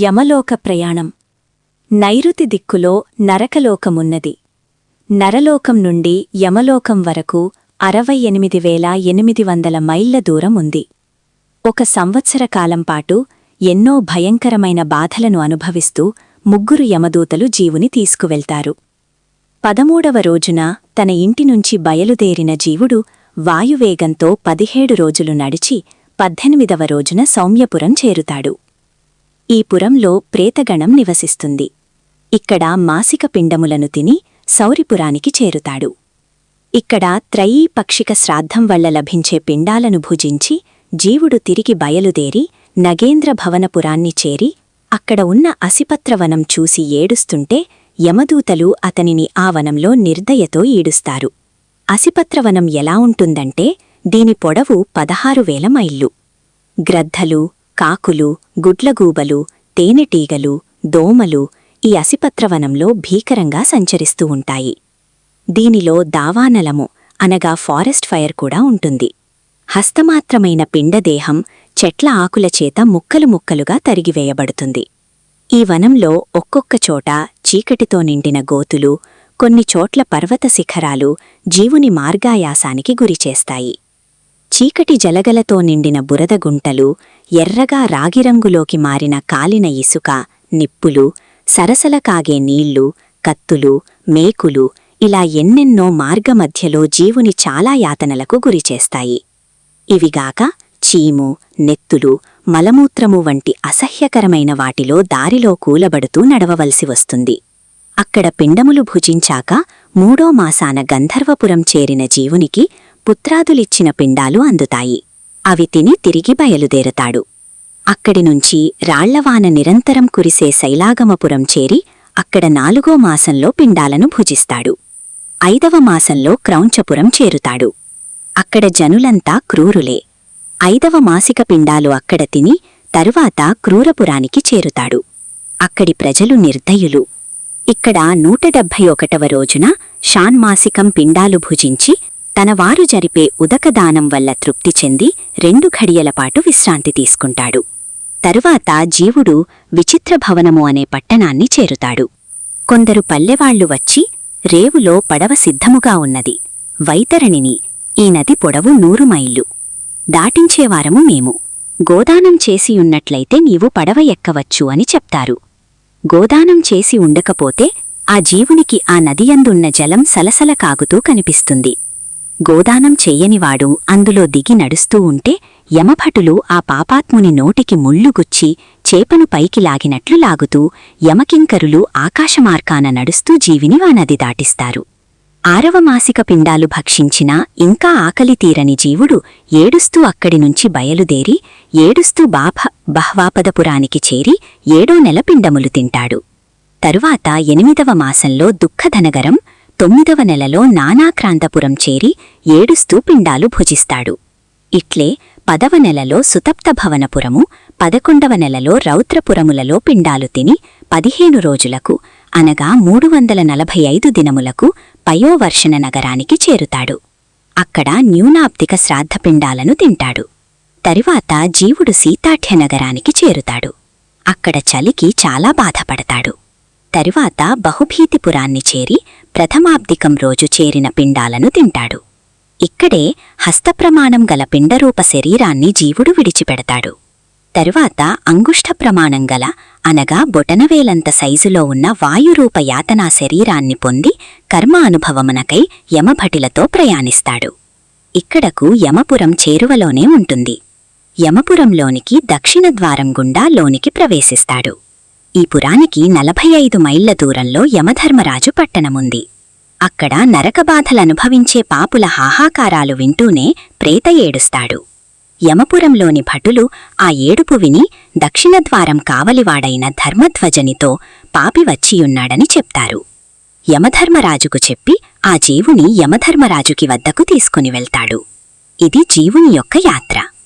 యమలోక ప్రయాణం. నైరుతి దిక్కులో నరకలోకమున్నది. నరలోకం నుండి యమలోకం వరకు అరవై ఎనిమిది వేల ఎనిమిది వందల మైళ్ళ దూరం ఉంది. ఒక సంవత్సర కాలం పాటు ఎన్నో భయంకరమైన బాధలను అనుభవిస్తూ ముగ్గురు యమదూతలు జీవుని తీసుకువెళ్తారు. పదమూడవ రోజున తన ఇంటి నుంచి బయలుదేరిన జీవుడు వాయువేగంతో పదిహేడు రోజులు నడిచి పద్దెనిమిదవ రోజున సౌమ్యపురం చేరుతాడు. ఈ పురంలో ప్రేతగణం నివసిస్తుంది. ఇక్కడ మాసిక పిండములను తిని సౌరిపురానికి చేరుతాడు. ఇక్కడ త్రయీ పక్షిక శ్రాద్ధం వల్ల లభించే పిండాలను భుజించి జీవుడు తిరిగి బయలుదేరి నగేంద్ర భవనపురాన్ని చేరి అక్కడ ఉన్న అసిపత్రవనం చూసి ఏడుస్తుంటే యమదూతలు అతనిని ఆ వనంలో నిర్దయతో ఈడుస్తారు. అసిపత్రవనం ఎలా ఉంటుందంటే దీని పొడవు పదహారు వేల మైళ్ళు. గ్రద్దలు కాకులు గుడ్లగూబలు తేనెటీగలు దోమలు ఈ అసిపత్రవనంలో భీకరంగా సంచరిస్తూ ఉంటాయి. దీనిలో దావానలము అనగా ఫారెస్ట్ ఫైర్ కూడా ఉంటుంది. హస్తమాత్రమైన పిండదేహం చెట్ల ఆకుల చేత ముక్కలు ముక్కలుగా తరిగివేయబడుతుంది. ఈ వనంలో ఒక్కొక్క చోట చీకటితో నిండిన గోతులు కొన్ని చోట్ల పర్వత శిఖరాలు జీవుని మార్గాయాసానికి గురిచేస్తాయి. చీకటి జలగలతో నిండిన బురదగుంటలు ఎర్రగా రాగిరంగులోకి మారిన కాలిన ఇసుక నిప్పులు సరసల కాగే నీళ్ళు కత్తులు మేకులు ఇలా ఎన్నెన్నో మార్గమధ్యలో జీవుని చాలా యాతనలకు గురిచేస్తాయి ఇవిగాక చీము నెత్తులు మలమూత్రము వంటి అసహ్యకరమైన వాటిలో దారిలో కూలబడుతూ నడవవలసి వస్తుంది. అక్కడ పిండములు భుజించాక మూడో మాసాన గంధర్వపురం చేరిన జీవునికి పుత్రాదులిచ్చిన పిండాలు అందుతాయి. అవి తిని తిరిగి బయలుదేరతాడు. అక్కడినుంచి రాళ్ళవాన నిరంతరం కురిసే శైలాగమపురం చేరి అక్కడ నాలుగో మాసంలో పిండాలను భుజిస్తాడు. ఐదవ మాసంలో క్రౌంచపురం చేరుతాడు. అక్కడ జనులంతా క్రూరులే. ఐదవ మాసిక పిండాలు అక్కడ తిని తరువాత క్రూరపురానికి చేరుతాడు. అక్కడి ప్రజలు నిర్దయులు. ఇక్కడ నూట డెబ్భై ఒకటవ రోజున షాన్మాసికం పిండాలు భుజించి తన వారు జరిపే ఉదకదానం వల్ల తృప్తి చెంది రెండు ఘడియలపాటు విశ్రాంతి తీసుకుంటాడు. తరువాత జీవుడు విచిత్రభవనము అనే పట్టణాన్ని చేరుతాడు. కొందరు పల్లెవాళ్ళు వచ్చి రేవులో పడవ సిద్ధముగా ఉన్నది. వైతరణిని ఈ నది పొడవు నూరు మైళ్ళు. దాటించేవారము మేము. గోదానం చేసియున్నట్లయితే నీవు పడవ ఎక్కవచ్చు అని చెప్తారు. గోదానం చేసి ఉండకపోతే ఆ జీవునికి ఆ నదియందున్న జలం సలసల కాగుతూ కనిపిస్తుంది. గోదానం చెయ్యనివాడు అందులో దిగి నడుస్తూ ఉంటే యమభటులు ఆ పాపాత్ముని నోటికి ముళ్ళుగుచ్చి చేపను పైకి లాగినట్లు లాగుతూ యమకింకరులు ఆకాశమార్కాన నడుస్తూ జీవిని వానది దాటిస్తారు. ఆరవ మాసిక పిండాలు భక్షించినా ఇంకా ఆకలి తీరని జీవుడు ఏడుస్తూ అక్కడి నుంచి బయలుదేరి ఏడుస్తూ బాభ బహ్వాపదపురానికి చేరి ఏడో నెల పిండములు తింటాడు. తరువాత ఎనిమిదవ మాసంలో దుఃఖధనగరం తొమ్మిదవ నెలలో నానాక్రాంతపురం చేరి ఏడుస్తూ పిండాలు భుజిస్తాడు. ఇట్లే పదవ నెలలో సుతప్త భవనపురము పదకొండవ నెలలో రౌద్రపురములలో పిండాలు తిని పదిహేను రోజులకు అనగా మూడు వందల నలభై ఐదు దినములకు పయోవర్షణ నగరానికి చేరుతాడు. అక్కడ న్యూనాప్తిక శ్రాద్ధపిండాలను తింటాడు. తరువాత జీవుడు సీతాఠ్య నగరానికి చేరుతాడు. అక్కడ చలికి చాలా బాధపడతాడు. తరువాత బహుభీతిపురాన్ని చేరి ప్రథమాబ్దికం రోజు చేరిన పిండాలను తింటాడు. ఇక్కడే హస్తప్రమాణం గల పిండరూప శరీరాన్ని జీవుడు విడిచిపెడతాడు. తరువాత అంగుష్ఠ ప్రమాణం గల అనగా బొటనవేలంత సైజులో ఉన్న వాయురూప యాతనా శరీరాన్ని పొంది కర్మ అనుభవమునకై యమభటిలతో ప్రయాణిస్తాడు. ఇక్కడకు యమపురం చేరువలోనే ఉంటుంది. యమపురంలోనికి దక్షిణ ద్వారం గుండా లోనికి ప్రవేశిస్తాడు. ఈ పురానికి నలభై ఐదు మైళ్ళ దూరంలో యమధర్మరాజు పట్టణముంది. అక్కడ నరకబాధలనుభవించే పాపుల హాహాకారాలు వింటూనే ప్రేత ఏడుస్తాడు. యమపురంలోని భటులు ఆ ఏడుపు విని దక్షిణద్వారం కావలివాడైన ధర్మధ్వజనితో పాపి వచ్చియున్నాడని చెప్తారు. యమధర్మరాజుకు చెప్పి ఆ జీవుని యమధర్మరాజుకి వద్దకు తీసుకుని వెళ్తాడు. ఇది జీవుని యొక్క యాత్ర.